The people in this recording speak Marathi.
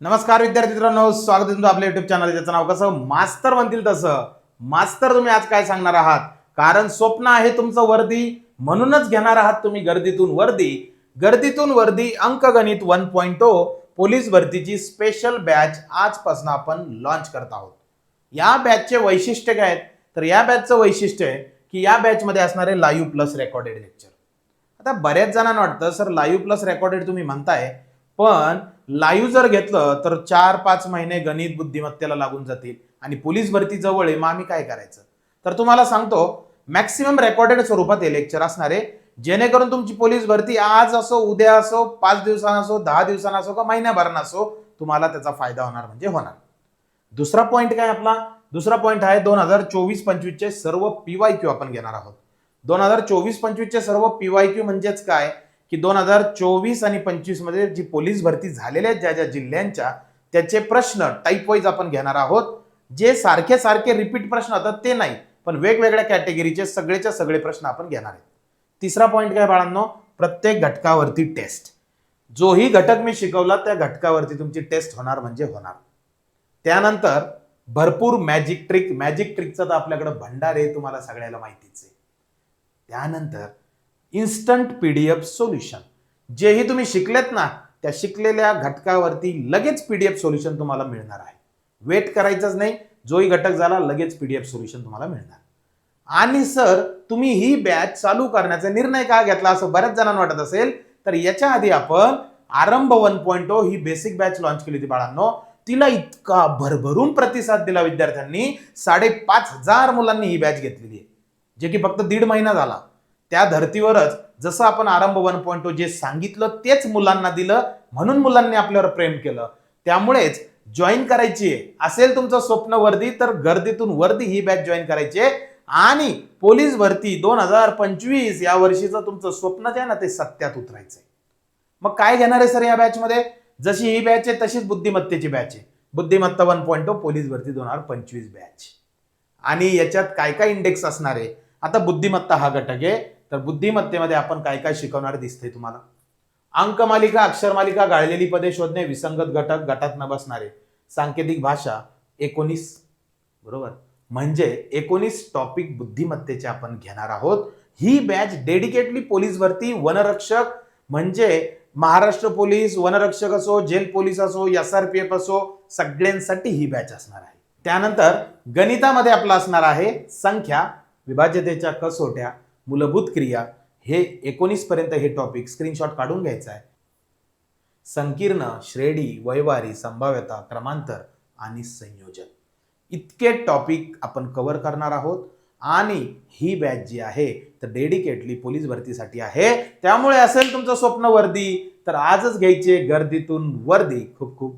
नमस्कार विद्यार्थी मित्रांनो स्वागत आहे तुमचं आपल्या युट्यूब चॅनल ज्याचं नाव कसं? मास्तर म्हणतील तसं. मास्तर तुम्ही आज काय सांगणार आहात? कारण स्वप्न आहे तुमचं वर्दी म्हणूनच घेणार आहात तुम्ही गर्दीतून वर्दी. गर्दीतून वर्दी अंकगणित वन पॉईंट पोलीस भरतीची स्पेशल बॅच आजपासून आपण लॉन्च करत आहोत. या बॅचचे वैशिष्ट्य काय आहेत? तर या बॅचचं वैशिष्ट्य आहे की या बॅचमध्ये असणारे लाईव्ह प्लस रेकॉर्डेड लेक्चर आता बऱ्याच जणांना वाटतं सर लाईव्ह प्लस रेकॉर्डेड तुम्ही म्हणताय पण लाईव्ह जर घेतलं तर चार पाच महिने गणित बुद्धिमत्तेला लागून जातील. आणि पोलीस भरती जवळ आहे मग आम्ही काय करायचं? तर तुम्हाला सांगतो मॅक्सिमम रेकॉर्डेड स्वरूपात हे लेक्चर असणार आहे. जेणेकरून तुमची पोलीस भरती आज असो उद्या असो पाच दिवसांना असो दहा दिवसांना असो का महिन्याभरानं असो तुम्हाला त्याचा फायदा होणार म्हणजे होणार. दुसरा पॉईंट काय आपला? दुसरा पॉईंट आहे दोन हजार चोवीस पंचवीसचे सर्व पीवाय क्यू आपण घेणार आहोत. दोन हजार चोवीस पंचवीसचे सर्व पीवाय क्यू म्हणजेच काय? की दोन हजार चोवीस आणि पंचवीसमध्ये जी पोलीस भरती झालेल्या आहेत ज्या ज्या जिल्ह्यांच्या त्याचे प्रश्न टाईप वाईज आपण घेणार आहोत. जे सारखे सारखे रिपीट प्रश्न होतात ते नाही पण वेगवेगळ्या कॅटेगरीचे सगळेच्या सगळे प्रश्न आपण घेणार आहेत. तिसरा पॉईंट काय बाळांनो? प्रत्येक घटकावरती टेस्ट जोही घटक मी शिकवला त्या घटकावरती तुमची टेस्ट होणार म्हणजे होणार. त्यानंतर भरपूर मॅजिक ट्रिक मॅजिक ट्रिकचा तर आपल्याकडे भंडार आहे तुम्हाला सगळ्याला माहितीच आहे. त्यानंतर instant P D F solution. जेही तुम्ही शिकलेत ना त्या शिकलेल्या घटकावरती लगेच पी डी एफ सोल्युशन तुम्हाला मिळणार आहे. वेट करायचंच नाही जोही घटक झाला लगेच पी डी एफ सोल्युशन तुम्हाला मिळणार. आणि सर तुम्ही ही बॅच चालू करण्याचा निर्णय का घेतला असं बऱ्याच जणांना वाटत असेल तर याच्या आधी आपण आरंभ वन पॉईंट ही बेसिक बॅच लॉन्च केली होती बाळांनो. तिला इतका भरभरून प्रतिसाद दिला विद्यार्थ्यांनी. साडेपाच हजार मुलांनी ही बॅच घेतलेली आहे. जे की फक्त दीड महिना झाला. त्या धर्तीवरच जसं आपण आरंभ वन पॉईंट जे सांगितलं तेच मुलांना दिलं म्हणून मुलांनी आपल्यावर प्रेम केलं. त्यामुळेच जॉईन करायची असेल तुमचं स्वप्न वर्दी तर गर्दीतून वर्दी ही बॅच जॉईन करायची आहे. आणि पोलीस भरती दोन हजार पंचवीस या वर्षीचं तुमचं स्वप्न जे आहे ना ते सत्यात उतरायचंय मग काय घेणार आहे सर या बॅचमध्ये जशी ही बॅच आहे तशीच बुद्धिमत्तेची बॅच आहे. बुद्धिमत्ता वन पॉईंट पोलीस भरती दोन हजार पंचवीस बॅच आणि याच्यात काय काय इंडेक्स असणार आहे? आता बुद्धिमत्ता हा घटक आहे. तर बुद्धिमत्तेमध्ये आपण काय काय शिकवणार दिसते तुम्हाला? अंकमालिका अक्षरमालिका गाळलेली पदे शोधणे विसंगत घटक गटात न बसणारे. सांकेतिक भाषा एकोणीस बरोबर? म्हणजे एकोणीस टॉपिक बुद्धिमत्तेचे आपण घेणार आहोत. ही बॅच डेडिकेटली पोलीस भरती वनरक्षक म्हणजे महाराष्ट्र पोलीस वनरक्षक असो जेल पोलीस असो एस आर पी एफ असो सगळ्यांसाठी ही बॅच असणार आहे. त्यानंतर गणितामध्ये आपला असणार आहे संख्या विभाज्यतेच्या कसोट्या मूलभूत क्रिया हे एकोणीसपर्यंत हे टॉपिक स्क्रीनशॉट काढून घ्यायचं आहे. संकीर्ण श्रेणी वैवारी संभाव्यता क्रमांतर आणि संयोजन. इतके टॉपिक आपण कव्हर करणार आहोत आणि ही बॅच जी आहे तर डेडिकेटली पोलीस भरतीसाठी आहे. त्यामुळे असेल तुमचं स्वप्न वर्दी तर आजच घ्यायचे गर्दीतून वर्दी. खूप खूप